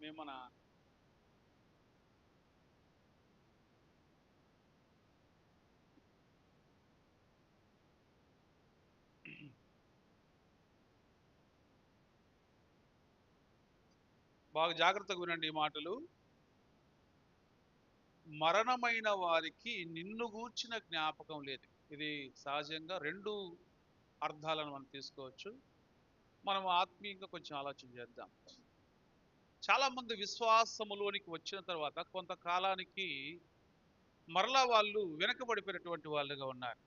మేము మన బాగా జాగ్రత్తగా వినండి ఈ మాటలు. మరణమైన వారికి నిన్ను గూర్చిన జ్ఞాపకం లేదు. ఇది సహజంగా రెండు అర్థాలను మనం తీసుకోవచ్చు. మనం ఆత్మీయంగా కొంచెం ఆలోచన చేద్దాం. చాలా మంది విశ్వాసములోనికి వచ్చిన తర్వాత కొంతకాలానికి మరలా వాళ్ళు వెనకబడిపోయినటువంటి వాళ్ళుగా ఉన్నారు.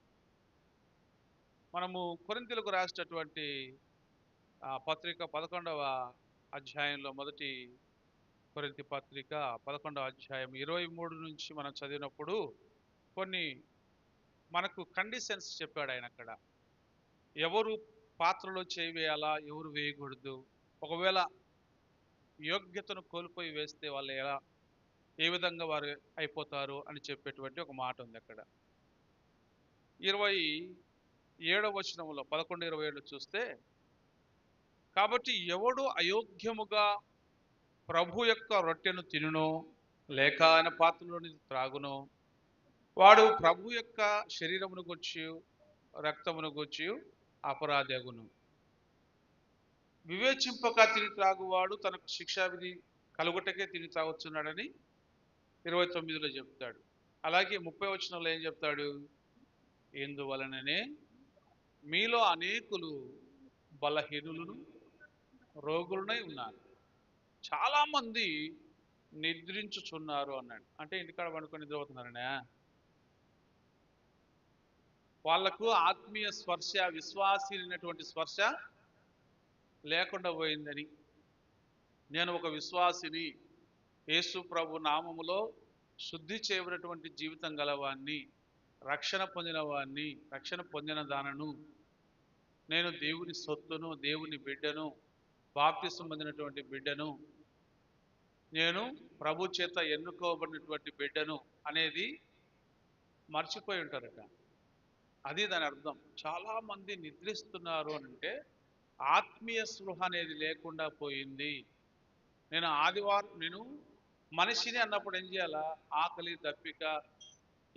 మనము కొరింతలకు రాసినటువంటి ఆ, పత్రిక పదకొండవ అధ్యాయంలో మొదటి కొరింతి పత్రిక పదకొండవ అధ్యాయం ఇరవై మూడు నుంచి మనం చదివినప్పుడు కొన్ని మనకు కండిషన్స్ చెప్పాడు ఆయన అక్కడ. ఎవరు పాత్రలో చేయి వేయాలా ఎవరు వేయకూడదు? ఒకవేళ యోగ్యతను కోల్పోయి వేస్తే వాళ్ళు ఎలా ఏ విధంగా వారు అయిపోతారు అని చెప్పేటువంటి ఒక మాట ఉంది అక్కడ. ఇరవై ఏడవ వచనంలో పదకొండు ఇరవై ఏడు చూస్తే కాబట్టి ఎవడు అయోగ్యముగా ప్రభు యొక్క రొట్టెను తినును లేక ఆయన పాత్రలోని త్రాగును వాడు ప్రభు యొక్క శరీరమును గుర్చి రక్తమును గుర్చి అపరాధగును వివేచింపక తిని త్రాగువాడు తనకు శిక్షావిధి కలుగుటకే తిని త్రాగుతున్నాడని ఇరవై తొమ్మిదిలో చెప్తాడు. అలాగే ముప్పై వచనంలో ఏం చెప్తాడు? ఎందువలననే మీలో అనేకులు బలహీనులను రోగులనై ఉన్నారు. చాలా మంది నిద్రించుచున్నారు అన్నాడు. అంటే ఇంటికాడ పండుకొని నిద్రపోతున్నారనే? వాళ్ళకు ఆత్మీయ స్పర్శ విశ్వాసీనటువంటి స్పర్శ లేకుండా పోయిందని. నేను ఒక విశ్వాసిని. యేసు ప్రభు నామములో శుద్ధి చేయబడినటువంటి జీవితం గలవాన్ని రక్షణ పొందిన వాన్ని రక్షణ పొందిన దానను. నేను దేవుని సొత్తును దేవుని బిడ్డను బాప్తిసం పొందినటువంటి బిడ్డను. నేను ప్రభు చేత ఎన్నుకోబడినటువంటి బిడ్డను అనేది మర్చిపోయి ఉంటారట. అది దాని అర్థం. చాలా మంది నిద్రిస్తున్నారు అని అంటే ఆత్మీయ స్పృహ అనేది లేకుండా పోయింది. నేను ఆదివారం నేను మనిషిని అన్నప్పుడు ఏం చేయాలా? ఆకలి దప్పిక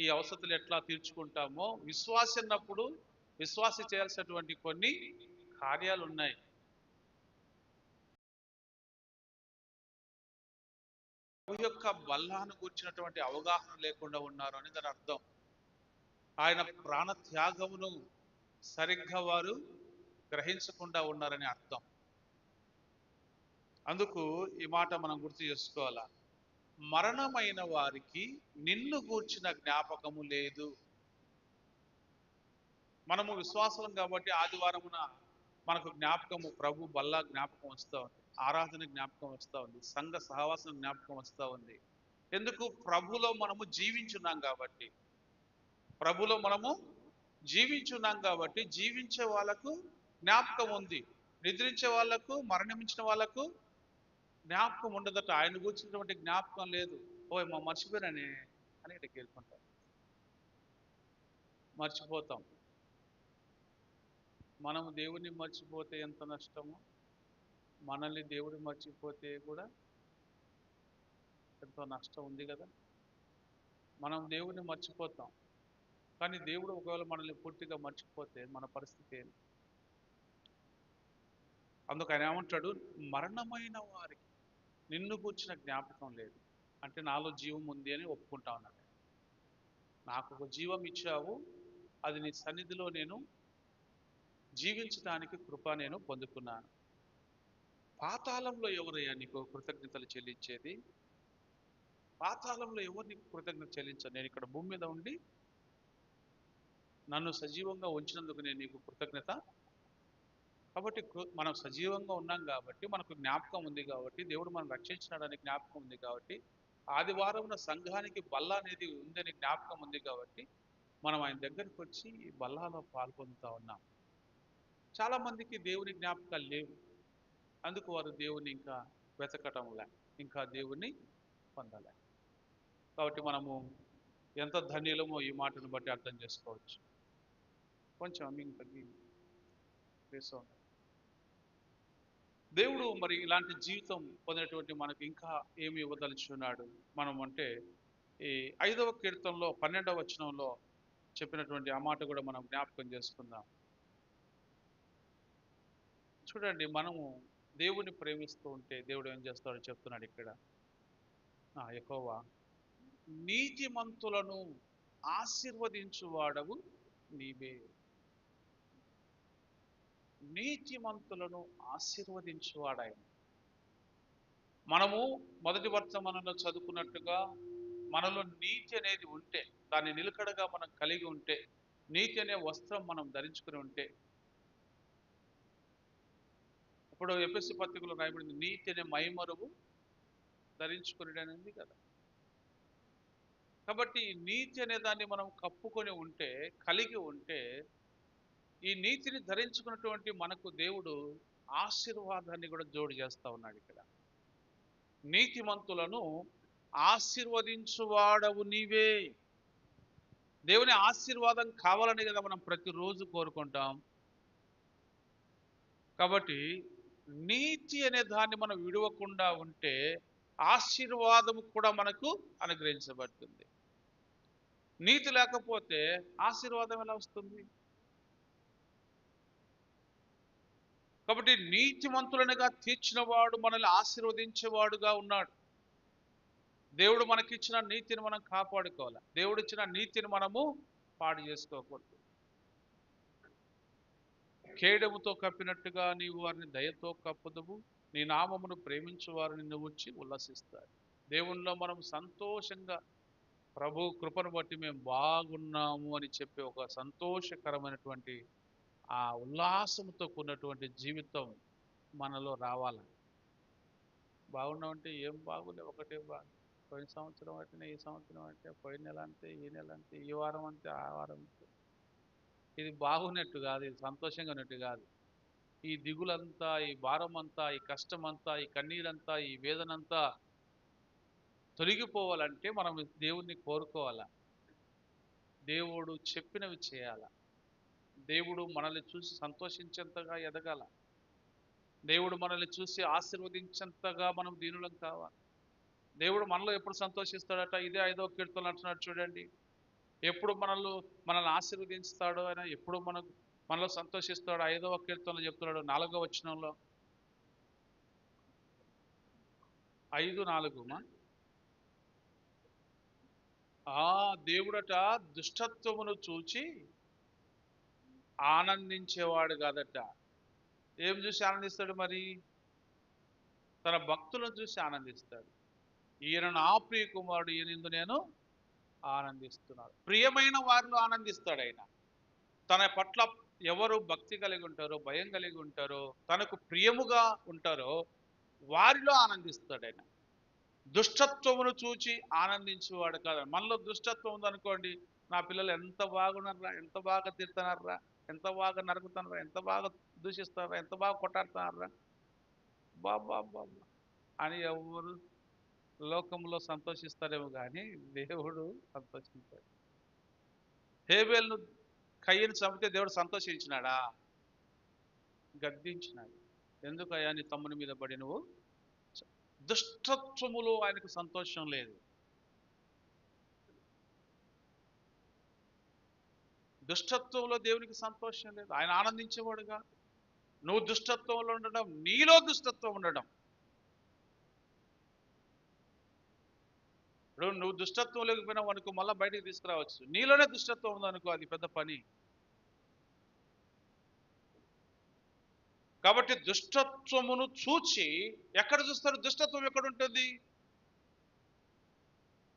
ఈ అవసరాలు ఎట్లా తీర్చుకుంటామో విశ్వాసి అన్నప్పుడు విశ్వాసి చేయాల్సినటువంటి కొన్ని కార్యాలు ఉన్నాయి. యొక్క బల్లాను కూర్చున్నటువంటి అవగాహన లేకుండా ఉన్నారు అని దాని అర్థం. ఆయన ప్రాణ త్యాగమును సరిగ్గా వారు గ్రహించకుండా ఉన్నారని అర్థం. అందుకు ఈ మాట మనం గుర్తు చేసుకోవాలా? మరణమైన వారికి నిన్ను గూర్చిన జ్ఞాపకము లేదు. మనము విశ్వాసం కాబట్టి ఆదివారమున మనకు జ్ఞాపకము ప్రభు బల్లా జ్ఞాపకం వస్తూ ఉంది. ఆరాధన జ్ఞాపకం వస్తూ ఉంది. సంఘ సహవాసం జ్ఞాపకం వస్తూ ఉంది. ఎందుకు? ప్రభులో మనము జీవించున్నాం కాబట్టి. ప్రభులో మనము జీవించున్నాం కాబట్టి జీవించే వాళ్ళకు జ్ఞాపకం ఉంది. నిద్రించే వాళ్ళకు మరణించిన వాళ్ళకు జ్ఞాపకం ఉండదట. ఆయన కూర్చున్నటువంటి జ్ఞాపకం లేదు. ఓ మా మర్చిపోయానని అని ఇక్కడికి వెళ్ళుకుంటాం మర్చిపోతాం. మనం దేవుని మర్చిపోతే ఎంత నష్టమో మనల్ని దేవుడు మర్చిపోతే కూడా ఎంతో నష్టం ఉంది కదా. మనం దేవుని మర్చిపోతాం. కానీ దేవుడు ఒకవేళ మనల్ని పూర్తిగా మర్చిపోతే మన పరిస్థితి ఏంటి? అందుకు ఆయన ఏమంటాడు? మరణమైన వారికి నిన్ను కూర్చిన జ్ఞాపకం లేదు. అంటే నాలో జీవం ఉంది అని ఒప్పుకుంటా ఉన్నాడు నాకు ఒక జీవం ఇచ్చావు. అది నీ సన్నిధిలో నేను జీవించడానికి కృప నేను పొందుకున్నాను. పాతాళంలో ఎవరయ్యా నీకు కృతజ్ఞతలు చెల్లించేది? పాతాళంలో ఎవరు నీకు కృతజ్ఞత చెల్లించాను నేను ఇక్కడ భూమి మీద ఉండి నన్ను సజీవంగా ఉంచినందుకు నేను నీకు కృతజ్ఞత. కాబట్టి కృ- మనం సజీవంగా ఉన్నాం కాబట్టి మనకు జ్ఞాపకం ఉంది కాబట్టి దేవుడు మనం రక్షించినాడని జ్ఞాపకం ఉంది కాబట్టి ఆదివారం సంఘానికి బల్ల అనేది ఉందని జ్ఞాపకం ఉంది కాబట్టి మనం ఆయన దగ్గరికి వచ్చి ఈ బల్లాలో పాల్పొందుతా ఉన్నాం. చాలా మందికి దేవుని జ్ఞాపకాలు లేవు. అందుకు వారు దేవుని ఇంకా వెతకటంలే ఇంకా దేవుణ్ణి పొందలే. కాబట్టి మనము ఎంత ధన్యులమో ఈ మాటను బట్టి అర్థం చేసుకోవచ్చు. కొంచెం మీకు తగ్గి వేస్తూ దేవుడు మరి ఇలాంటి జీవితం పొందినటువంటి మనకు ఇంకా ఏమి ఇవ్వదలుచున్నాడు మనం అంటే ఈ ఐదవ కీర్తనలో పన్నెండవ వచనంలో చెప్పినటువంటి ఆ మాట కూడా మనం జ్ఞాపకం చేసుకుందాం. చూడండి మనము దేవుని ప్రేమిస్తూ ఉంటే దేవుడు ఏం చేస్తాడో చెప్తున్నాడు ఇక్కడ. ఎక్కువ నీతిమంతులను ఆశీర్వదించువాడవు నీవే. నీతిమంతులను ఆశీర్వదించువాడాయన. మనము మొదటి వర్తమానంలో చదువుకున్నట్టుగా మనలో నీతి అనేది ఉంటే దాన్ని నిలకడగా మనం కలిగి ఉంటే నీతి అనే వస్త్రం మనం ధరించుకుని ఉంటే ఇప్పుడు ఎపిసి పత్రికలో రాయబడింది నీతి అనే మైమరువు ధరించుకునేది కదా. కాబట్టి నీతి అనే దాన్ని మనం కప్పుకొని ఉంటే కలిగి ఉంటే ఈ నీతిని ధరించుకున్నటువంటి మనకు దేవుడు ఆశీర్వాదాన్ని కూడా జోడు చేస్తా ఉన్నాడు ఇక్కడ. నీతిమంతులను ఆశీర్వదించువాడవు నీవే. దేవుని ఆశీర్వాదం కావాలని కదా మనం ప్రతిరోజు కోరుకుంటాం. కాబట్టి నీతి అనే దాన్ని మనం విడవకుండా ఉంటే ఆశీర్వాదము కూడా మనకు అనుగ్రహించబడుతుంది. నీతి లేకపోతే ఆశీర్వాదం ఎలా వస్తుంది? కాబట్టి నీతిమంతులనుగా తీర్చినవాడు మనల్ని ఆశీర్వదించేవాడుగా ఉన్నాడు. దేవుడు మనకిచ్చిన నీతిని మనం కాపాడుకోవాలి. దేవుడు ఇచ్చిన నీతిని మనము పాడు చేసుకోకూడదు. కేడముతో కప్పినట్టుగా నీవు వారిని దయతో కప్పుదువు. నీ నామమును ప్రేమించు వారిని నువ్వు వచ్చి ఉల్లసిస్తారు దేవునిలో మనం సంతోషంగా ప్రభు కృపను బట్టి మేము బాగున్నాము అని చెప్పే ఒక సంతోషకరమైనటువంటి ఆ ఉల్లాసంతో కూడినటువంటి జీవితం మనలో రావాలి బాగున్నామంటే ఏం బాగులే ఒకటే బాగు పోయిన సంవత్సరం అంటే ఈ సంవత్సరం అంటే పోయిన నెల అంతే ఈ నెల అంతే ఈ వారం అంతే ఆ వారం అంతే. ఇది బాగున్నట్టు కాదు ఇది సంతోషంగా ఉన్నట్టు కాదు. ఈ దిగులంతా ఈ భారం అంతా ఈ కష్టమంతా ఈ కన్నీరంతా ఈ వేదనంతా తొలగిపోవాలంటే మనం దేవుణ్ణి కోరుకోవాలా? దేవుడు చెప్పినవి చేయాలా? దేవుడు మనల్ని చూసి సంతోషించేంతగా ఎదగాల. దేవుడు మనల్ని చూసి ఆశీర్వదించేంతగా మనం దీనులం కావాలి. దేవుడు మనలో ఎప్పుడు సంతోషిస్తాడట? ఇదే ఐదో కీర్తనలు అంటున్నాడు చూడండి. ఎప్పుడు మనల్ని మనల్ని ఆశీర్వదించుతాడు ఆయన ఎప్పుడు మనకు మనలో సంతోషిస్తాడు ఐదవ కీర్తనలు చెప్తున్నాడు నాలుగవ వచనంలో. ఐదు నాలుగు ఆ దేవుడట దుష్టత్వమును చూచి ఆనందించేవాడు కాదట. ఏం చూసి ఆనందిస్తాడు మరి? తన భక్తులను చూసి ఆనందిస్తాడు. ఈయన నా ప్రియ కుమారుడు ఈయనందు నేను ఆనందిస్తున్నాడు ప్రియమైన వారిలో ఆనందిస్తాడు ఆయన. తన పట్ల ఎవరు భక్తి కలిగి ఉంటారో భయం కలిగి ఉంటారో తనకు ప్రియముగా ఉంటారో వారిలో ఆనందిస్తాడు ఆయన. దుష్టత్వమును చూచి ఆనందించేవాడు కాదు. మనలో దుష్టత్వం ఉందనుకోండి నా పిల్లలు ఎంత బాగున్నారా ఎంత బాగా తిడుతున్నారా ఎంత బాగా నరుకుతున్నారా ఎంత బాగా దూషిస్తారా ఎంత బాగా కొట్టాడుతున్నారా? బాబా బాబా అని ఎవరు లోకంలో సంతోషిస్తారేమో కానీ దేవుడు సంతోషించాడు. హేబేల్ను కయ్యను చంపితే దేవుడు సంతోషించినాడా? గద్దించినాడు. ఎందుకయ్యా నీ తమ్ముని మీద పడి నువ్వు? దుష్టత్వములో ఆయనకు సంతోషం లేదు. దుష్టత్వంలో దేవునికి సంతోషం లేదు. ఆయన ఆనందించేవాడుగా నువ్వు దుష్టత్వంలో ఉండడం నీలో దుష్టత్వం ఉండడం. ఇప్పుడు నువ్వు దుష్టత్వం లేకపోయినావు అనుకో మళ్ళీ బయటికి తీసుకురావచ్చు. నీలోనే దుష్టత్వం ఉందనుకో అది పెద్ద పని. కాబట్టి దుష్టత్వమును చూచి ఎక్కడ చూస్తారు? దుష్టత్వం ఎక్కడ ఉంటుంది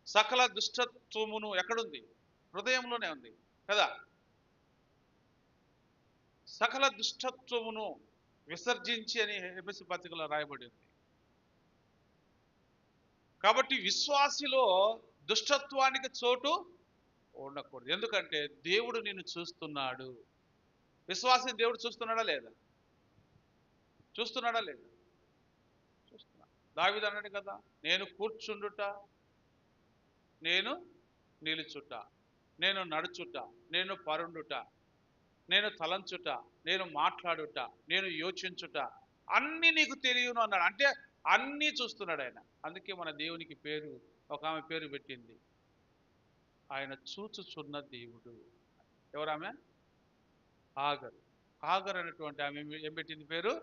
సకల దుష్టత్వమును ఎక్కడుంది? హృదయంలోనే ఉంది. కదా? సకల దుష్టత్వమును విసర్జించి అని ఎపిసి పత్రికలో రాయబడి ఉంది కాబట్టి విశ్వాసిలో దుష్టత్వానికి చోటు ఉండకూడదు. ఎందుకంటే దేవుడు నిన్ను చూస్తున్నాడు. విశ్వాసిని దేవుడు చూస్తున్నాడా లేదా? చూస్తున్నాడా లేదా? చూస్తున్నా. దావిది అన్నాడు కదా నేను కూర్చుండుట నేను నిలుచుట నేను నడుచుట నేను పరుండుట నేను తలంచుట నేను మాట్లాడుట నేను యోచించుట అన్ని నీకు తెలియను అన్నాడు. అంటే అన్నీ చూస్తున్నాడు ఆయన. అందుకే మన దేవునికి పేరు ఒక ఆమె పేరు పెట్టింది. ఆయన చూచుచున్న దేవుడు. ఎవరామె ఆగర్. ఆగర్ అనేటువంటి ఆమె ఏం పెట్టింది పేరు?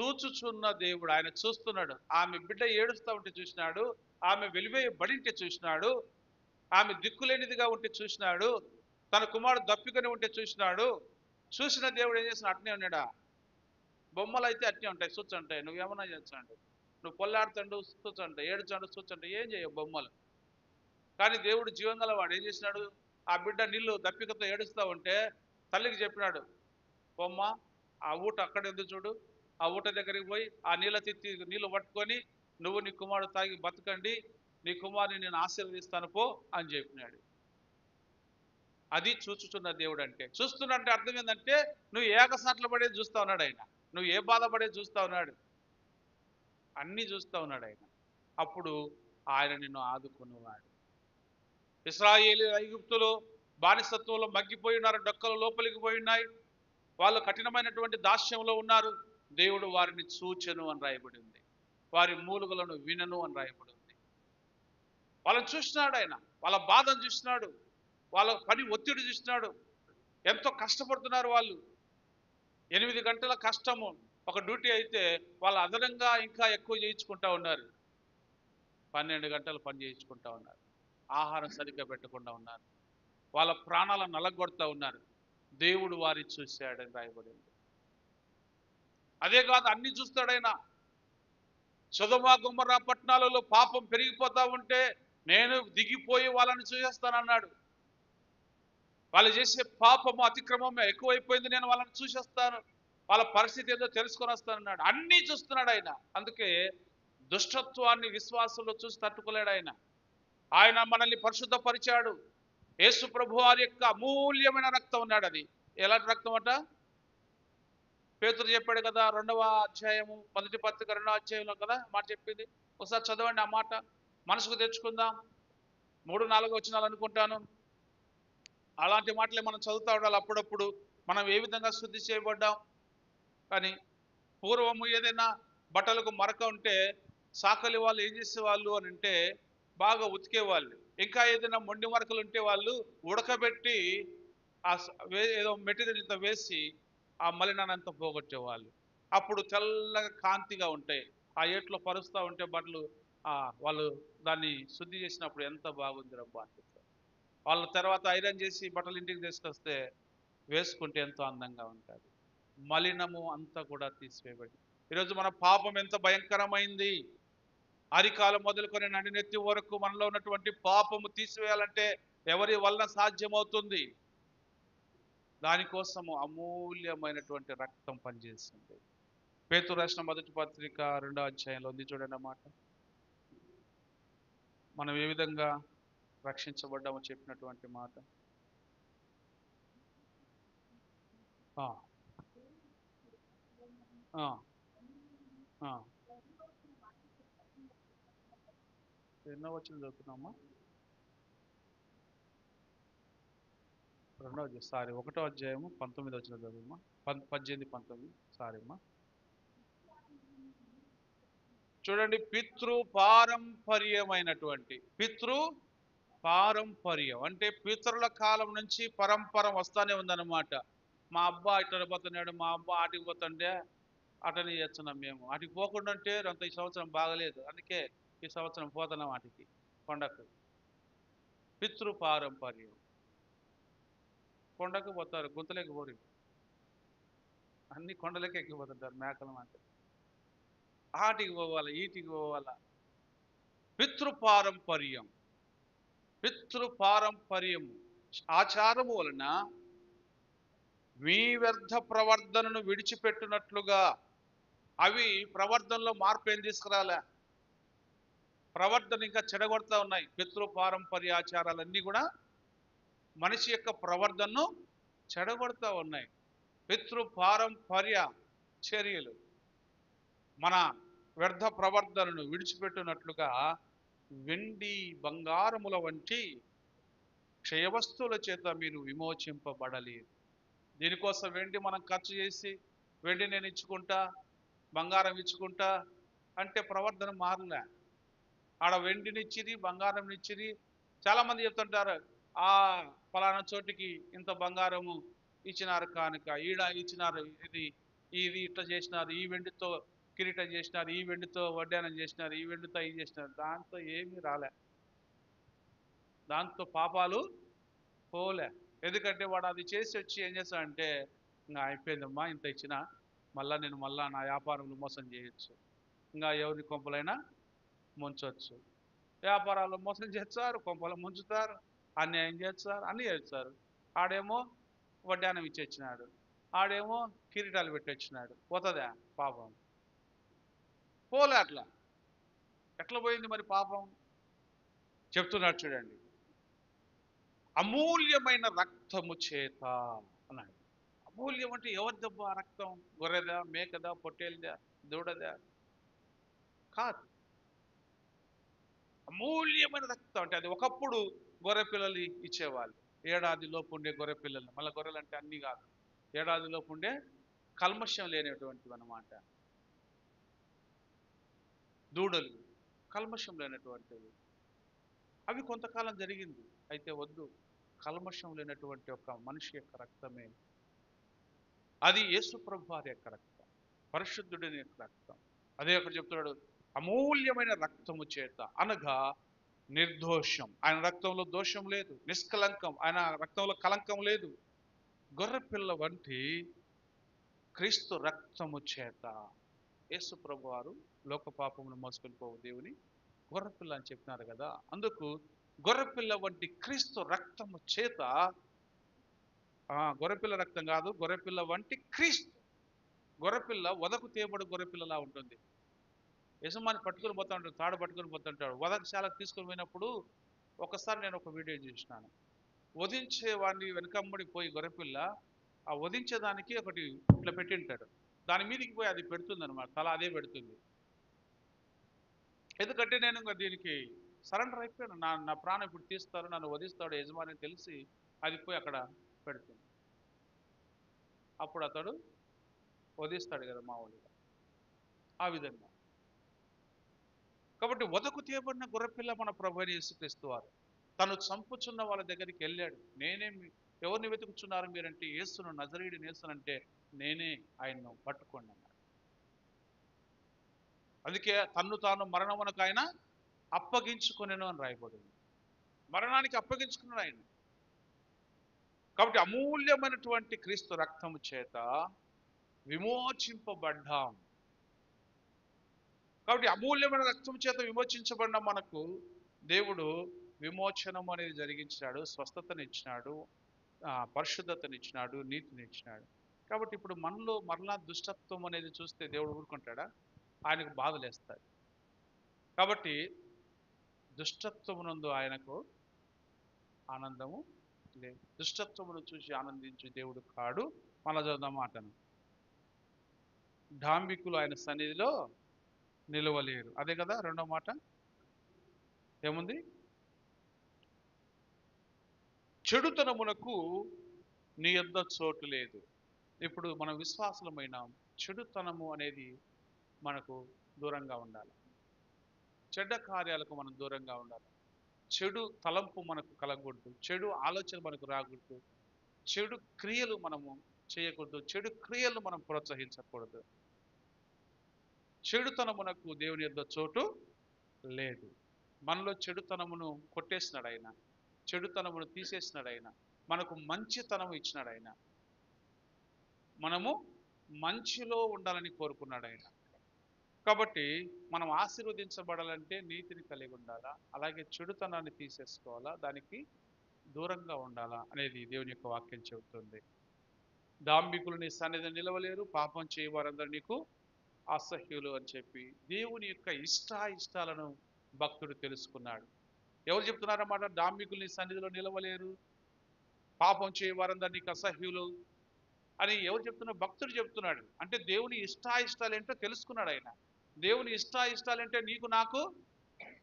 చూచుచున్న దేవుడు. ఆయన చూస్తున్నాడు. ఆమె బిడ్డ ఏడుస్తూ ఉంటే చూసినాడు. ఆమె వెలివేయబడింటే చూసినాడు. ఆమె దిక్కులేనిదిగా ఉంటే చూసినాడు. తన కుమారుడు దప్పికొని ఉంటే చూసినాడు. చూసిన దేవుడు ఏం చేసిన? అట్నే ఉన్నాడా? బొమ్మలు అయితే అట్నే ఉంటాయి చూచుంటాయి నువ్వేమన్నా చేస్తాడు నువ్వు పొల్లాడుతాడు చూచుంటాయి ఏడుచాడు చూచుంటాయి ఏం చేయవు బొమ్మలు. కానీ దేవుడు జీవంగల వాడు ఏం చేసినాడు? ఆ బిడ్డ నీళ్ళు దప్పికతో ఏడుస్తూ ఉంటే తల్లికి చెప్పినాడు బొమ్మ ఆ ఊట అక్కడ ఎందుకు చూడు. ఆ ఊట దగ్గరికి పోయి ఆ నీళ్ళ తిత్తి నీళ్ళు పట్టుకొని నువ్వు నీ కుమారుడు తాగి బతకండి. నీ కుమారుని నేను ఆశీర్వదిస్తాను పో అని చెప్పినాడు. అది చూచుచున్న దేవుడు అంటే చూస్తున్నంటే అర్థం ఏంటంటే నువ్వు ఏకసాట్ల పడేది చూస్తా ఉన్నాడు ఆయన. నువ్వు ఏ బాధపడేది చూస్తా ఉన్నాడు. అన్నీ చూస్తా ఉన్నాడు ఆయన. అప్పుడు ఆయన నిన్ను ఆదుకునేవాడు. ఇస్రాయేలు ఐగుప్తులు బానిసత్వంలో మగ్గిపోయి ఉన్నారు డొక్కలు లోపలికి పోయి ఉన్నాయి. వాళ్ళు కఠినమైనటువంటి దాస్యంలో ఉన్నారు. దేవుడు వారిని చూచెను అని రాయబడి ఉంది. వారి మూలుగులను వినను అని రాయబడి ఉంది. వాళ్ళని చూసినాడు ఆయన. వాళ్ళ బాధను చూసినాడు. వాళ్ళ పని ఒత్తిడి చూసినాడు. ఎంతో కష్టపడుతున్నారు వాళ్ళు. ఎనిమిది గంటల కష్టము. ఒక డ్యూటీ అయితే వాళ్ళు అదనంగా ఇంకా ఎక్కువ చేయించుకుంటా ఉన్నారు. పన్నెండు గంటలు పని చేయించుకుంటా ఉన్నారు. ఆహారం సరిగ్గా పెట్టకుండా ఉన్నారు. వాళ్ళ ప్రాణాలను నలగొడతా ఉన్నారు. దేవుడు వారి చూశాడని రాయబడింది. అదే కాదు అన్ని చూస్తాడైనా. సుధమా గుమ్మరా పట్టణాలలో పాపం పెరిగిపోతా ఉంటే నేను దిగిపోయి వాళ్ళని చూసేస్తానన్నాడు. వాళ్ళు చేసే పాపము అతిక్రమము ఎక్కువైపోయింది నేను వాళ్ళని చూసేస్తాను వాళ్ళ పరిస్థితి ఏదో తెలుసుకొని వస్తానన్నాడు. అన్నీ చూస్తున్నాడు ఆయన. అందుకే దుష్టత్వాన్ని విశ్వాసంలో చూసి తట్టుకోలేడు ఆయన. ఆయన మనల్ని పరిశుద్ధపరిచాడు. యేసు ప్రభు వారి యొక్క అమూల్యమైన రక్తం ఉన్నాడు అది. ఎలాంటి రక్తం అట? పేతురు చెప్పాడు కదా రెండవ అధ్యాయము మొదటి పత్రిక రెండవ అధ్యాయంలో కదా మాట చెప్పింది. ఒకసారి చదవండి ఆ మాట. మనసుకు తెచ్చుకుందాం. మూడు నాలుగు వచ్చినాలు అనుకుంటాను. అలాంటి మాటలే మనం చదువుతూ ఉండాలి. అప్పుడప్పుడు మనం ఏ విధంగా శుద్ధి చేయబడ్డాం? కానీ పూర్వము ఏదైనా బట్టలకు మరక ఉంటే సాకలి వాళ్ళు ఏం చేసేవాళ్ళు అని అంటే బాగా ఉతికేవాళ్ళు. ఇంకా ఏదైనా మొండి మరకలు ఉంటే వాళ్ళు ఉడకబెట్టి ఆ ఏదో మెటీరియల్ ఏదో వేసి ఆ మలినానంతా పోగొట్టేవాళ్ళు. అప్పుడు తెల్లగా కాంతిగా ఉంటాయి ఆ ఏట్లో పరుస్తూ ఉంటే బట్టలు వాళ్ళు దాన్ని శుద్ధి చేసినప్పుడు ఎంత బాగుంది రబ్బా వాళ్ళ తర్వాత ఐరన్ చేసి బట్టలు ఇంటికి తీసుకొస్తే వేసుకుంటే ఎంతో అందంగా ఉంటుంది. మలినము అంతా కూడా తీసివేయబడి. ఈరోజు మన పాపం ఎంత భయంకరమైంది. అరికాలం మొదలుకొని నడినెత్తి వరకు మనలో ఉన్నటువంటి పాపము తీసివేయాలంటే ఎవరి వలన సాధ్యమవుతుంది? దానికోసము అమూల్యమైనటువంటి రక్తం పనిచేస్తుంది. పేతు రాసిన మొదటి పత్రిక రెండో అధ్యాయంలో ఉంది చూడండి అన్నమాట మనం ఏ విధంగా రక్షించబడ్డామని చెప్పినటువంటి మాట. ఎన్నో వచ్చిన చదువుతున్నామా రెండో అధ్యాయం సారీ ఒకటో అధ్యాయము పంతొమ్మిది వచ్చిన చదువుమా? పం పద్దెనిమిది పంతొమ్మిది సారీ అమ్మా చూడండి పితృ పారంపర్యమైనటువంటి పితృ పారంపర్యం. అంటే పితరుల కాలం నుంచి పరంపర వస్తానే ఉందన్నమాట. మా అబ్బా ఇట్లా పోతున్నాడు మా అబ్బా ఆటికి పోతుండే అటని చేస్తున్నాం మేము. అటుకి పోకుండా అంటే అంత ఈ సంవత్సరం బాగలేదు. అందుకే ఈ సంవత్సరం పోతున్నాం వాటికి కొండకు. పితృ పారంపర్యం. కొండకు పోతారు గుంతలేకి పోరు. అన్ని కొండలకి ఎక్కిపోతుంటారు మేకలు అంటే ఆటికి పోవాలా ఈటికి పోవాలా. పితృ పితృపారంపర్యము. ఆచారము వలన మీ వ్యర్థ ప్రవర్ధనను విడిచిపెట్టినట్లుగా అవి ప్రవర్తనలో మార్పు ఏం తీసుకురాలే? ప్రవర్తన ఇంకా చెడగొడతా ఉన్నాయి. పితృపారంపర్య ఆచారాలన్నీ కూడా మనిషి యొక్క ప్రవర్ధనను చెడగొడతా ఉన్నాయి. పితృపారంపర్య చర్యలు మన వ్యర్థ ప్రవర్ధనను విడిచిపెట్టినట్లుగా వెండి బంగారముల వంటి క్షయవస్తువుల చేత మీరు విమోచింపబడలేదు దీనికోసం వెండి మనం ఖర్చు చేసి వెండి నేను ఇచ్చుకుంటా బంగారం ఇచ్చుకుంటా అంటే ప్రవర్తన మారలే. ఆడ వెండినిచ్చిరి బంగారం ఇచ్చిరి చాలామంది చెప్తుంటారు ఆ ఫలానా చోటికి ఇంత బంగారము ఇచ్చినారు కానుక ఈడ ఇచ్చినారు ఇది ఇది ఇట్లా చేసినారు ఈ వెండితో కిరీటం చేసినారు ఈ వెండితో వడ్డానం చేసినారు ఈ వెండితో ఇది చేసినారు. దాంతో ఏమీ రాలే. దాంతో పాపాలు పోలే. ఎందుకంటే వాడు అది చేసి వచ్చి ఏం చేస్తాడంటే ఇంకా అయిపోయిందమ్మా ఇంత ఇచ్చిన మళ్ళా నేను మళ్ళా నా వ్యాపారంలో మోసం చేయొచ్చు. ఇంకా ఎవరి కొంపలైనా ముంచవచ్చు వ్యాపారాలు మోసం చేస్తారు కొంపలు ముంచుతారు అన్యాయం చేస్తారు అన్నీ చేస్తారు. ఆడేమో వడ్డానం ఇచ్చేచ్చినాడు ఆడేమో కిరీటాలు పెట్టి వచ్చినాడు. పోతుందా? పాపం. పోలే అట్లా. ఎట్లా పోయింది మరి పాపం? చెప్తున్నాడు చూడండి. అమూల్యమైన రక్తము చేత అన్నాడు. అమూల్యం అంటే ఎవరిదబ్బా ఆ రక్తం గొర్రెదా మేకదా పొట్టేలుదా దూడదా? కాదు. అమూల్యమైన రక్తం అంటే అది ఒకప్పుడు గొర్రె పిల్లలు ఇచ్చేవాళ్ళు. ఏడాది లోపు ఉండే గొర్రె పిల్లలు. మళ్ళీ గొర్రెలు అంటే అన్ని కాదు. ఏడాదిలోపు ఉండే కల్మషం లేనటువంటివి అన్నమాట. దూడలు కల్మషం లేనటువంటివి. అవి కొంతకాలం జరిగింది. అయితే వద్దు. కల్మషం లేనటువంటి ఒక మనిషి యొక్క రక్తమే. అది యేసు ప్రభు వారి యొక్క రక్తం పరిశుద్ధుడిని యొక్క రక్తం. అదే ఒకటి చెప్తున్నాడు అమూల్యమైన రక్తము చేత అనగా నిర్దోషం. ఆయన రక్తంలో దోషం లేదు నిష్కలంకం. ఆయన రక్తంలో కలంకం లేదు. గొర్రెపిల్ల వంటి క్రీస్తు రక్తము చేత యేసు ప్రభు వారు లోక పాపమును మోసుకొని పోవు దేవుని గొర్రెపిల్ల అని చెప్పినారు కదా అందుకు గొర్రెపిల్ల వంటి క్రీస్తు రక్తము చేత గొర్రెపిల్ల రక్తం కాదు గొర్రెపిల్ల వంటి క్రీస్తు. గొర్రెపిల్ల వదకు తేబడి గొర్రెపిల్లలా ఉంటుంది. యజమాని పట్టుకుని పోతా ఉంటాడు తాడు పట్టుకొని పోతుంటాడు వదకశాలకు తీసుకుని పోయినప్పుడు ఒకసారి నేను ఒక వీడియో చూసినాను. వధించే వాడిని వెనకమ్మడి పోయి గొర్రెపిల్ల ఆ వధించేదానికి ఒకటి ఇట్లా పెట్టింటాడు. దాని మీదకి పోయి అది పెడుతుంది అనమాట తల అదే పెడుతుంది. ఎందుకంటే నేను ఇంకా దీనికి సరెండర్ అయిపోయాను. నా నా ప్రాణం ఇప్పుడు తీస్తారు నన్ను వధిస్తాడు యజమాని తెలిసి అది పోయి అక్కడ పెడుతుంది. అప్పుడు అతడు వధిస్తాడు కదా మామూలుగా. ఆ విధంగా. కాబట్టి వదకు తీయబడిన గుర్రపిల్ల మన ప్రభు అయిన యేసుక్రీస్తు వారు తను చంపుచున్న వాళ్ళ దగ్గరికి వెళ్ళాడు. నేనేమి ఎవరిని వెతుకుతున్నారు మీరంటే ఏసును నజరీడి నేసునంటే నేనే ఆయన్ను పట్టుకోండి అన్నాడు. అందుకే తన్ను తాను మరణమునకు ఆయన అప్పగించుకునేను అని రాయబడింది. మరణానికి అప్పగించుకున్నాడు ఆయన. కాబట్టి అమూల్యమైనటువంటి క్రీస్తు రక్తము చేత విమోచింపబడ్డాం. కాబట్టి అమూల్యమైన రక్తం చేత విమోచించబడిన మనకు దేవుడు విమోచనం అనేది జరిగించినాడు స్వస్థతనిచ్చినాడు పరిశుద్ధతనిచ్చినాడు నీతినిచ్చినాడు. కాబట్టి ఇప్పుడు మనలో మరలా దుష్టత్వం అనేది చూస్తే దేవుడు ఊరుకుంటాడా? ఆయనకు బాధలేస్తాడు కాబట్టి దుష్టత్వమునందు ఆయనకు ఆనందము లేదు. దుష్టత్వమును చూసి ఆనందించే దేవుడు కాడు. మళ్ళా చదువుదాం మాటను. డాంబికులు ఆయన సన్నిధిలో నిలవలేరు. అదే కదా రెండో మాట? ఏముంది? చెడుతనమునకు నీ యొద్ద చోటు లేదు. ఇప్పుడు మనం విశ్వాసమైన చెడుతనము అనేది మనకు దూరంగా ఉండాలి. చెడ్డ కార్యాలకు మనం దూరంగా ఉండాలి. చెడు తలంపు మనకు కలగకూడదు. చెడు ఆలోచన మనకు రాకూడదు. చెడు క్రియలు మనము చేయకూడదు. చెడు క్రియలు మనం ప్రోత్సహించకూడదు. చెడుతనమునకు దేవుని యొక్క చోటు లేదు. మనలో చెడుతనమును కొట్టేసినాడు ఆయన. చెడుతనమును తీసేసినాడు ఆయన. మనకు మంచితనము ఇచ్చినాడు ఆయన. మనము మంచిలో ఉండాలని కోరుకున్నాడు ఆయన. కాబట్టి మనం ఆశీర్వదించబడాలంటే నీతిని కలిగి ఉండాలా? అలాగే చెడుతనాన్ని తీసేసుకోవాలా? దానికి దూరంగా ఉండాలా? అనేది దేవుని యొక్క వాక్యం చెబుతుంది. దాంబికులు నీ సన్నిధి నిలవలేరు. పాపం చేయవారందరూ నీకు అసహ్యులు అని చెప్పి దేవుని యొక్క ఇష్టాయిష్టాలను ఇష్టాలను భక్తుడు తెలుసుకున్నాడు. ఎవరు చెప్తున్నారన్నమాట డాంబికులు నీ సన్నిధిలో నిలవలేరు. పాపం చేయవారందరూ అసహ్యులు అని ఎవరు చెప్తున్న? భక్తుడు చెప్తున్నాడు. అంటే దేవుని ఇష్టాయిష్టాలు ఏంటో తెలుసుకున్నాడు ఆయన. దేవుని ఇష్టాయిష్టాలు అంటే నీకు నాకు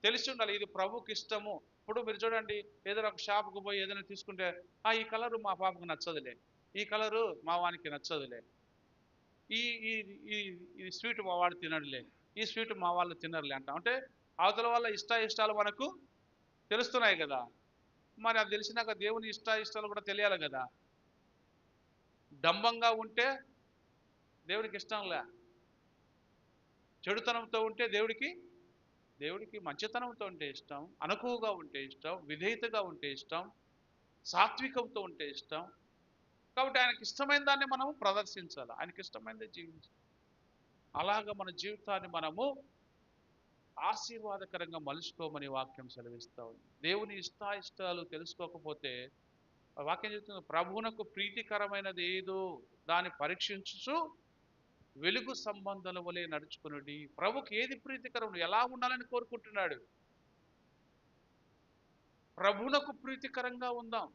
తెలిసి ఉండాలి. ఇది ప్రభుకి ఇష్టము. ఇప్పుడు మీరు చూడండి ఏదైనా ఒక షాప్కి పోయి ఏదైనా తీసుకుంటే ఆ ఈ కలరు మా పాపకు నచ్చదులే. ఈ కలరు మా వానికి నచ్చదులే. ఈ ఈ ఈ స్వీట్ మా వాడు తినడులే. ఈ స్వీట్ మా వాళ్ళు తినరులే అంటాం. అంటే అవతల వాళ్ళ ఇష్ట ఇష్టాలు మనకు తెలుస్తున్నాయి కదా. మరి అది తెలిసినాక దేవుని ఇష్ట ఇష్టాలు కూడా తెలియాలి కదా. డంబంగా ఉంటే దేవుడికి ఇష్టంలే చెడుతనంతో ఉంటే దేవుడికి దేవుడికి మంచితనంతో ఉంటే ఇష్టం అనుకువగా ఉంటే ఇష్టం విధేయతగా ఉంటే ఇష్టం సాత్వికంతో ఉంటే ఇష్టం. కాబట్టి ఆయనకి ఇష్టమైన దాన్ని మనము ప్రదర్శించాలి. ఆయనకి ఇష్టమైనది జీవించాలి. అలాగ మన జీవితాన్ని మనము ఆశీర్వాదకరంగా మలుచుకోమని వాక్యం సెలవిస్తా ఉంది. దేవుని ఇష్టాయిష్టాలు తెలుసుకోకపోతే వాక్యం చెప్తుంది ప్రభువునకు ప్రీతికరమైనది ఏదో దాన్ని పరీక్షించు వెలుగు సంబంధాల వలె నడుచుకునుడి. ప్రభుకి ఏది ప్రీతికరం? ఎలా ఉండాలని కోరుకుంటున్నాడు? ప్రభునకు ప్రీతికరంగా ఉందాం.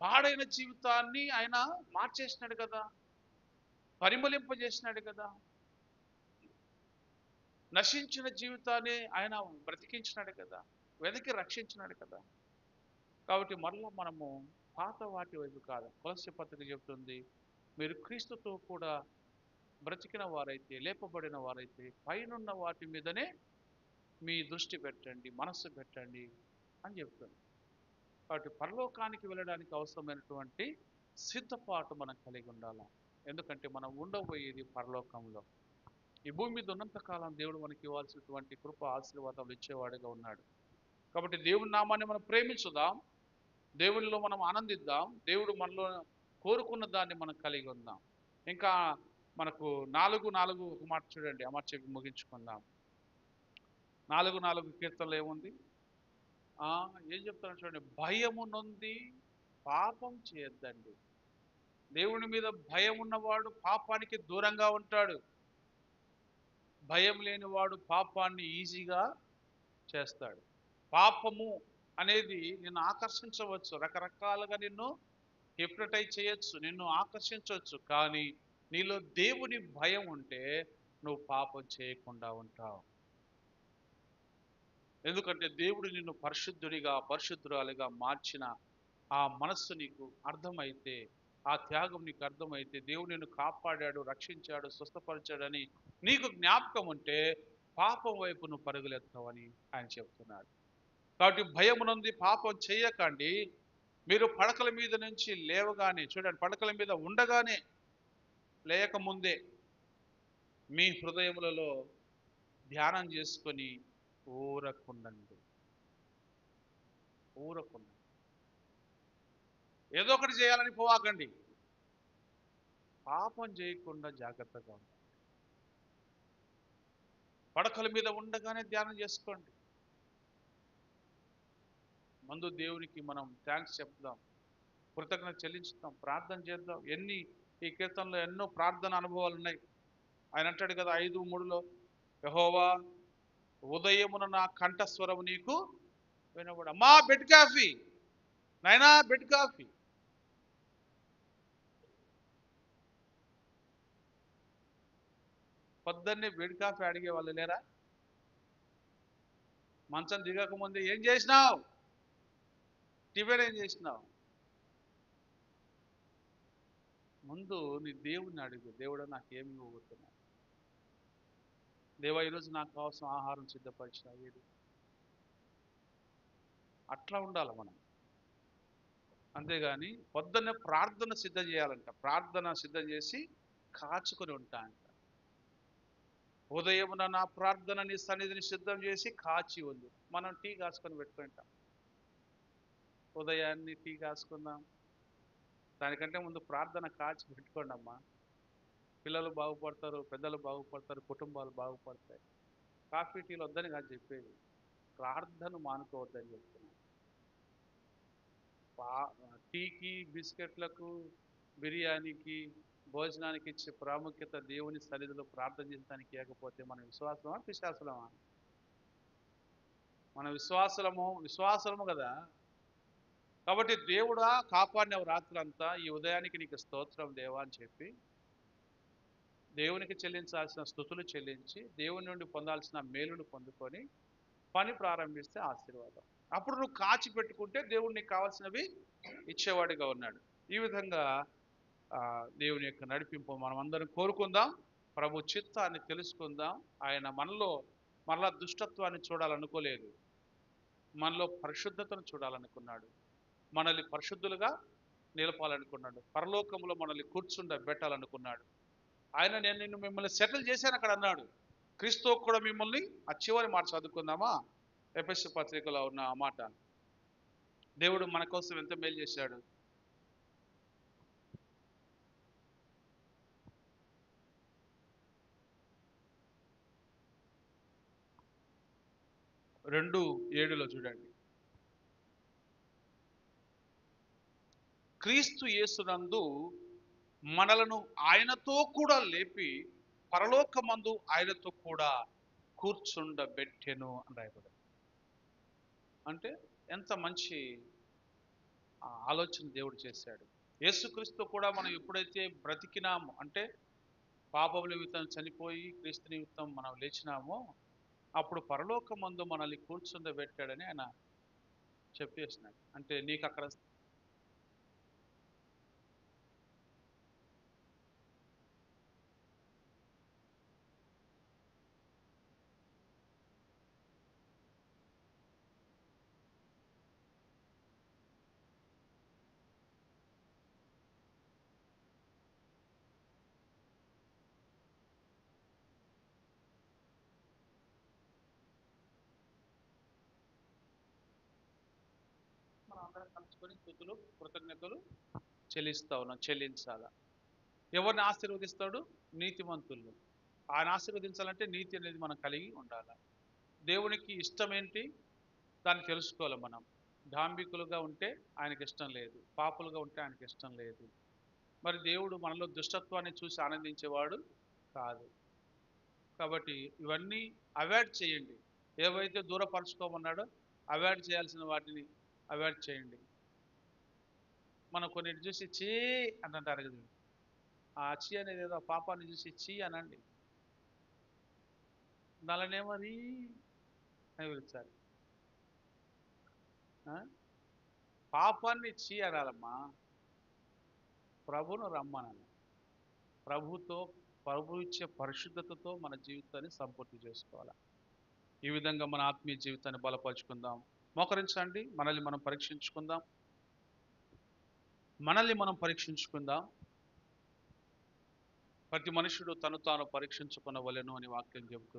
పాడైన జీవితాన్ని ఆయన మార్చేసినాడు కదా. పరిమళింపజేసినాడు కదా. నశించిన జీవితాన్ని ఆయన బ్రతికించినాడు కదా. వెనక్కి రక్షించినాడు కదా. కాబట్టి మరలా మనము పాత వాటి వైపు కాదు కొలసి పత్రిక చెబుతుంది మీరు క్రీస్తుతో కూడా బ్రతికిన వారైతే లేపబడిన వారైతే పైనున్న వాటి మీదనే మీ దృష్టి పెట్టండి మనస్సు పెట్టండి అని చెప్తుంది. కాబట్టి పరలోకానికి వెళ్ళడానికి అవసరమైనటువంటి సిద్ధపాటు మనం కలిగి ఉండాలి? ఎందుకంటే మనం ఉండబోయేది పరలోకంలో. ఈ భూమి మీద ఉన్నంతకాలం దేవుడు మనకి ఇవ్వాల్సినటువంటి కృప ఆశీర్వాదాలు ఇచ్చేవాడుగా ఉన్నాడు. కాబట్టి దేవుని నామాన్ని మనం ప్రేమించుదాం. దేవునిలో మనం ఆనందిద్దాం. దేవుడు మనలో కోరుకున్న దాన్ని మనం కలిగి ఉందాం. ఇంకా మనకు నాలుగు నాలుగు ఒక మాట చూడండి. ఆ మాట చెప్పి ముగించుకుందాం. నాలుగు నాలుగు కీర్తనలు ఏముంది? ఆ, ఏం చెప్తాను చూడండి. భయము నొంది పాపం చేయొద్దండి. దేవుని మీద భయం ఉన్నవాడు పాపానికి దూరంగా ఉంటాడు. భయం లేనివాడు పాపాన్ని ఈజీగా చేస్తాడు. పాపము అనేది నిన్ను ఆకర్షించవచ్చు. రకరకాలుగా నిన్ను హిప్నటైజ్ చేయొచ్చు నిన్ను ఆకర్షించవచ్చు. కానీ నీలో దేవుని భయం ఉంటే నువ్వు పాపం చేయకుండా ఉంటావు. ఎందుకంటే దేవుడు నిన్ను పరిశుద్ధుడిగా పరిశుద్ధురాలిగా మార్చిన ఆ మనస్సు నీకు అర్థమైతే ఆ త్యాగం నీకు అర్థమైతే దేవుడు నిన్ను కాపాడాడు రక్షించాడు స్వస్థపరిచాడని నీకు జ్ఞాపకం ఉంటే పాపం వైపు నువ్వు పరుగులెత్తవని ఆయన చెప్తున్నాడు కాబట్టి భయం నుండి పాపం చేయకండి. మీరు పడకల మీద నుంచి లేవగానే చూడండి పడకల మీద ఉండగానే లేకముందే మీ హృదయములలో ధ్యానం చేసుకొని ఊరకుండండి. ఊరకుండండి. ఏదో ఒకటి చేయాలని పోవాకండి. పాపం చేయకుండా జాగ్రత్తగా ఉండండి. పడకల మీద ఉండగానే ధ్యానం చేసుకోండి. ముందు దేవునికి మనం థ్యాంక్స్ చెప్దాం. కృతజ్ఞత చెల్లించుదాం ప్రార్థన చేద్దాం. ఎన్ని ఈ కీర్తనలో ఎన్నో ప్రార్థన అనుభవాలు ఉన్నాయి. ఆయన అంటాడు కదా ఐదు మూడులో యహోవా ఉదయమున నా కంఠస్వరం నీకు వినబడ. మా బెడ్ కాఫీ. నైనా బెడ్ కాఫీ. పొద్దున్నే బెడ్ కాఫీ అడిగే వాళ్ళు లేరా? మంచం దిగక ముందే ఏం చేసినావు? టిఫిన్ ఏం చేసినావు? ముందు నీ దేవుడిని అడుగు. దేవుడు నాకు ఏమి ఇవ్వబోతున్నావు? దేవా ఈరోజు నాకు కావాల్సిన ఆహారం సిద్ధపరిచిన ఏది? అట్లా ఉండాలి మనం. అంతేగాని పొద్దున్నే ప్రార్థన సిద్ధం చేయాలంట. ప్రార్థన సిద్ధం చేసి కాచుకొని ఉంటా అంట. ఉదయమున నా ప్రార్థన నీ సన్నిధిని సిద్ధం చేసి కాచి ఉంది మనం టీ కాసుకొని పెట్టుకుంటాం. ఉదయాన్ని టీ కాసుకుందాం. దానికంటే ముందు ప్రార్థన కాచి పెట్టుకోండి అమ్మా పిల్లలు బాగుపడతారు పెద్దలు బాగుపడతారు కుటుంబాలు బాగుపడతాయి. కాఫీ టీలు వద్దని కాదు చెప్పేది. ప్రార్థన మానుకోవద్దని చెప్తున్నాను. టీకి బిస్కెట్లకు బిర్యానీకి భోజనానికి ఇచ్చే ప్రాముఖ్యత దేవుని సన్నిధిలో ప్రార్థన చేయడానికి ఇవ్వకపోతే మన విశ్వాసమా విశ్వాసమా మన విశ్వాసము విశ్వాసము కదా. కాబట్టి దేవుడా కాపాడినవు రాత్రంతా ఈ ఉదయానికి నీకు స్తోత్రం దేవా అని చెప్పి దేవునికి చెల్లించాల్సిన స్థుతులు చెల్లించి దేవుని నుండి పొందాల్సిన మేలును పొందుకొని పని ప్రారంభిస్తే ఆశీర్వాదం. అప్పుడు నువ్వు కాచి పెట్టుకుంటే దేవుడు నీకు కావాల్సినవి ఇచ్చేవాడిగా ఉన్నాడు. ఈ విధంగా దేవుని యొక్క నడిపింపు మనం కోరుకుందాం. ప్రభు చిత్తాన్ని తెలుసుకుందాం. ఆయన మనలో మరలా దుష్టత్వాన్ని చూడాలనుకోలేదు. మనలో పరిశుద్ధతను చూడాలనుకున్నాడు. మనల్ని పరిశుద్ధులుగా నిలపాలనుకున్నాడు. పరలోకంలో మనల్ని కూర్చుండ పెట్టాలనుకున్నాడు ఆయన నేను నిన్ను మిమ్మల్ని సెటిల్ చేశాను అక్కడ అన్నాడు. క్రీస్తు కూడా మిమ్మల్ని ఆ చివరి మాట చదువుకుందామా? ఎపిఎస్ పత్రికలో ఉన్న ఆ మాట. దేవుడు మన కోసం ఎంత మేలు చేశాడు. రెండు ఏడులో చూడండి. క్రీస్తు యేసునందు మనలను ఆయనతో కూడా లేపి పరలోకమందు ఆయనతో కూడా కూర్చుండబెట్టెను అని రాయబడింది. అంటే ఎంత మంచి ఆ, ఆలోచన దేవుడు చేశాడు. యేసుక్రీస్తు కూడా మనం ఎప్పుడైతే బ్రతికినామో అంటే పాపం నిమిత్తం చనిపోయి క్రీస్తు నిమిత్తం మనం లేచినామో అప్పుడు పరలోకమందు మనల్ని కూర్చుండబెట్టాడని ఆయన చెప్పేసినాడు. అంటే నీకు అక్కడ స్థుతులు కృతజ్ఞతలు చెల్లిస్తా ఉన్నాం చెల్లించాలా? ఎవరిని ఆశీర్వదిస్తాడు? నీతిమంతులు ఆయన ఆశీర్వదించాలంటే నీతి అనేది మనం కలిగి ఉండాలి? దేవునికి ఇష్టం ఏంటి? దాన్ని తెలుసుకోవాలి మనం. డాంబికులుగా ఉంటే ఆయనకి ఇష్టం లేదు. పాపులుగా ఉంటే ఆయనకి ఇష్టం లేదు. మరి దేవుడు మనలో దుష్టత్వాన్ని చూసి ఆనందించేవాడు కాదు. కాబట్టి ఇవన్నీ అవాయిడ్ చేయండి. ఏవైతే దూరపరచుకోమన్నాడో అవాయిడ్ చేయాల్సిన వాటిని అవాయిడ్ చేయండి. మనం కొన్నిటి చూసి చీ అని అంటారు కదా. ఆ చీ అనేది ఏదో పాపాన్ని చూసి చీ అనండి. దానినేమో అని పిలుస్తారు. ఆ? పాపాన్ని చీ అనాలమ్మా. ప్రభును రమ్మనాలి ప్రభుతో ప్రభు ఇచ్చే పరిశుద్ధతతో మన జీవితాన్ని సంపూర్తి చేసుకోవాలి. ఈ విధంగా మన ఆత్మీయ జీవితాన్ని బలపరుచుకుందాం. మోకరించండి. మనల్ని మనం పరీక్షించుకుందాం. మనల్ని మనం పరీక్షించుకుందాం. ప్రతి మనుషుడు తను తాను పరీక్షించుకున్న వలెను అని వాక్యం చెబుతుంది.